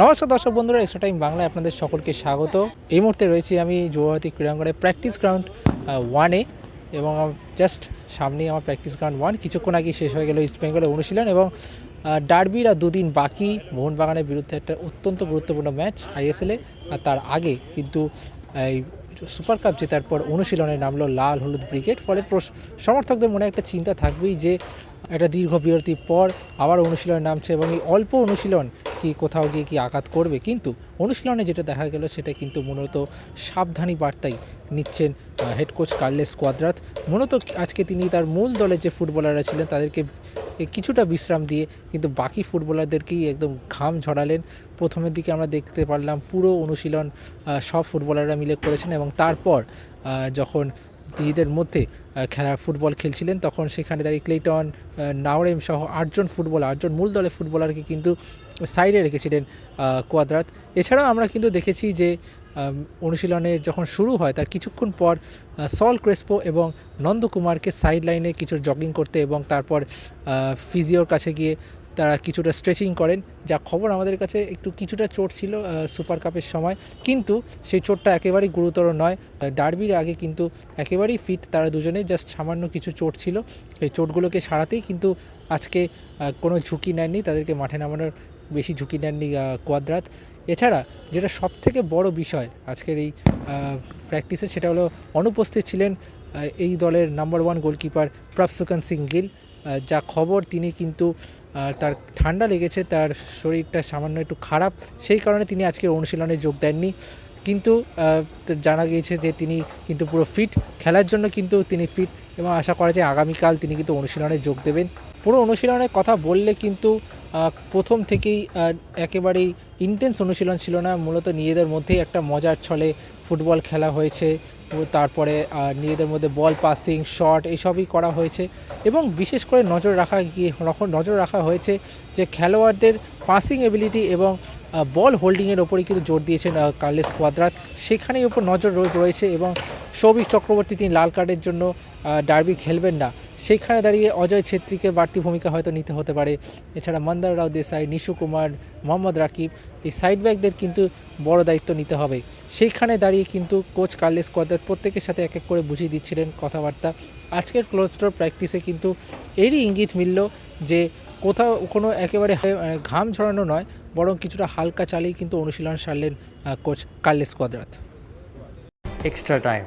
নমস্কার দর্শক বন্ধুরা এক্সট্রা টাইম বাংলায় আপনাদের সকলকে স্বাগত। এই মুহূর্তে রয়েছি আমি যুবভারতী ক্রীড়াঙ্গনে প্র্যাকটিস গ্রাউন্ড ওয়ানে এবং জাস্ট সামনেই আমার প্র্যাকটিস গ্রাউন্ড ওয়ান কিছুক্ষণ আগে শেষ হয়ে গেল ইস্ট বেঙ্গলে অনুশীলন এবং ডার্বির আর দুদিন বাকি মোহনবাগানের বিরুদ্ধে একটা অত্যন্ত গুরুত্বপূর্ণ ম্যাচ আইএসএলে আর তার আগে কিন্তু, এই সুপার কাপ জেতার পর অনুশীলনে নামলো লাল হলুদ ব্রিগেড ফলে সমর্থকদের মনে একটা চিন্তা থাকবেই যে একটা দীর্ঘ বিরতির পর আবার অনুশীলনে নামছে এবং এই অল্প অনুশীলন কি কোথাও গিয়ে কি আঘাত করবে? কিন্তু অনুশীলনে যেটা দেখা গেল সেটা কিন্তু মূলত সাবধানী বার্তাই নিচ্ছেন হেড কোচ কার্লেস কোয়াদ্রাত। মূলত আজকে তিনি তার মূল দলে যে ফুটবলাররা ছিলেন তাদেরকে কিছুটা বিশ্রাম দিয়ে কিন্তু বাকি ফুটবলারদেরকেই একদম ঘাম ঝরালেন। প্রথমের দিকে আমরা দেখতে পারলাম পুরো অনুশীলন সব ফুটবলাররা মিলে করেছেন এবং তারপর যখন নিজেদের মধ্যে খেলা ফুটবল খেলছিলেন। তখন সেখানে দাঁড়িয়ে ক্লেটন নাওরেম সহ আটজন ফুটবলার, আটজন মূল দলের ফুটবলারকে কিন্তু সাইডে রেখেছিলেন কোয়াদ্রাত। এছাড়াও আমরা কিন্তু দেখেছি যে অনুশীলনে যখন শুরু হয়, তার কিছুক্ষণ পর সল ক্রেসপো এবং নন্দকুমারকে সাইড লাইনে কিছু জগিং করতে এবং তারপর ফিজিওর কাছে গিয়ে তারা কিছুটা স্ট্রেচিং করেন। যা খবর আমাদের কাছে একটু কিছুটা চোট ছিল সুপার কাপের সময়। কিন্তু সেই চোটটা একেবারেই গুরুতর নয়। ডার্বির আগে কিন্তু একেবারেই ফিট তারা দুজনেই। জাস্ট সামান্য কিছু চোট ছিল। এই চোটগুলোকে সারাতেই কিন্তু আজকে কোনো ঝুঁকি নেননি। তাদেরকে মাঠে নামানোর বেশি ঝুঁকি নেননি কোয়াদ্রাত এছাড়া যেটা সব থেকে বড় বিষয় আজকের এই প্র্যাকটিসে সেটা হলো অনুপস্থিত ছিলেন এই দলের number one goalkeeper Prabhsukhan Singh Gill যা খবর তিনি কিন্তু তার ঠান্ডা লেগেছে, তার শরীরটা সামান্য একটু খারাপ, সেই কারণে তিনি আজকের অনুশীলনে যোগ দেননি। কিন্তু জানা গিয়েছে যে তিনি কিন্তু পুরো ফিট খেলার জন্য কিন্তু তিনি ফিট এবং আশা করা যায় আগামীকাল তিনি কিন্তু অনুশীলনে যোগ দেবেন। পুরো অনুশীলনের কথা বললে কিন্তু প্রথম থেকেই একেবারেই ইন্টেন্স অনুশীলন ছিল না, মূলত নিজেদের মধ্যেই একটা মজার ছলে ফুটবল খেলা হয়েছে। তারপরে নিজেদের মধ্যে বল পাসিং শট এইসবই করা হয়েছে। এবং বিশেষ করে নজর রাখা গিয়ে নজর রাখা হয়েছে যে খেলোয়াড়দের পাসিং এবিলিটি এবং বল হোল্ডিংয়ের ওপরে কিন্তু জোর দিয়েছেন কার্লেস কোয়াদ্রাত সেখানেই ওপর নজর রয়েছে এবং সৌভিক চক্রবর্তী তিনি লাল কার্ডের জন্য ডার্বি খেলবেন না। সেইখানে দাঁড়িয়ে অজয় ছেত্রীকে বাড়তি ভূমিকা হয়তো নিতে হতে পারে। এছাড়া মন্দার রাও দেসাই নিশু কুমার, মোহাম্মদ রাকিব এই সাইড ব্যাকদের কিন্তু বড় দায়িত্ব নিতে হবে। সেইখানে দাঁড়িয়ে কিন্তু কোচ কার্লেস কোয়াদ্রাত প্রত্যেকের সাথে এক এক করে বুঝিয়ে দিচ্ছিলেন কথাবার্তা। আজকের ক্লোজ ডোর প্র্যাকটিসে কিন্তু এরই ইঙ্গিত মিলল যে কোথাও কোনো একেবারে মানে ঘাম ঝরানো নয়, বরং কিছুটা হালকা চালেই কিন্তু অনুশীলন সারলেন coach Carles Cuadrat. Extra time.